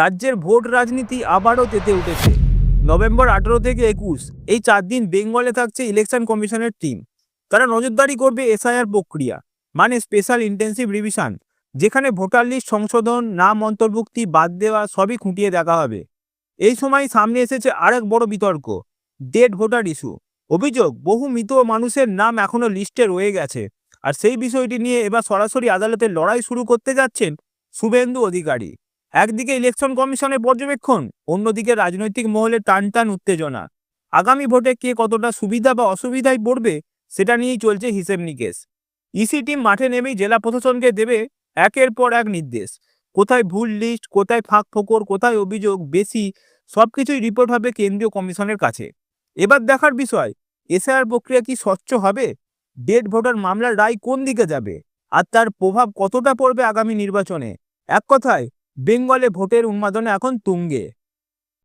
রাজ্যের ভোট রাজনীতি আবারও তেতে উঠেছে। নভেম্বর আঠেরো থেকে একুশ, এই চার দিন বেঙ্গলে থাকছে ইলেকশন কমিশনের টিম। তারা নজরদারি করবে এসআইআর প্রক্রিয়া মানে স্পেশাল ইন্টেন্সিভ রিভিশন, যেখানে ভোটার লিস্ট সংশোধন, নাম অন্তর্ভুক্তি বাদ দেওয়া সবই খুঁটিয়ে দেখা হবে। এই সময় সামনে এসেছে আরেক বড় বিতর্ক, ডেড ভোটার ইস্যু। অভিযোগ, বহু মৃত মানুষের নাম এখনও লিস্টে রয়ে গেছে, আর সেই বিষয়টি নিয়ে এবার সরাসরি আদালতে লড়াই শুরু করতে যাচ্ছেন শুভেন্দু অধিকারী। একদিকে ইলেকশন কমিশনের পর্যবেক্ষণ, অন্যদিকে রাজনৈতিক মহলে টান টান উত্তেজনা। আগামী ভোটে কে কতটা সুবিধা বা অসুবিধায় পড়বে, সেটা নিয়েই চলছে হিসেব নিকেশ। ইসি টিম মাঠে নেমেই জেলা প্রশাসনকে দেবে একের পর এক নির্দেশ। কোথায় ভুল লিস্ট কোথায় ফাঁক ফোকর, কোথায় অভিযোগ, বেশি, সবকিছুই রিপোর্ট হবে কেন্দ্রীয় কমিশনের কাছে। এবার দেখার বিষয় এসআইআর প্রক্রিয়া কি স্বচ্ছ হবে? ডেড ভোটার মামলার রায় কোন দিকে যাবে? আর তার প্রভাব কতটা পড়বে আগামী নির্বাচনে? এক কথায় বেঙ্গলে ভোটের উন্মাদনা এখন তুঙ্গে।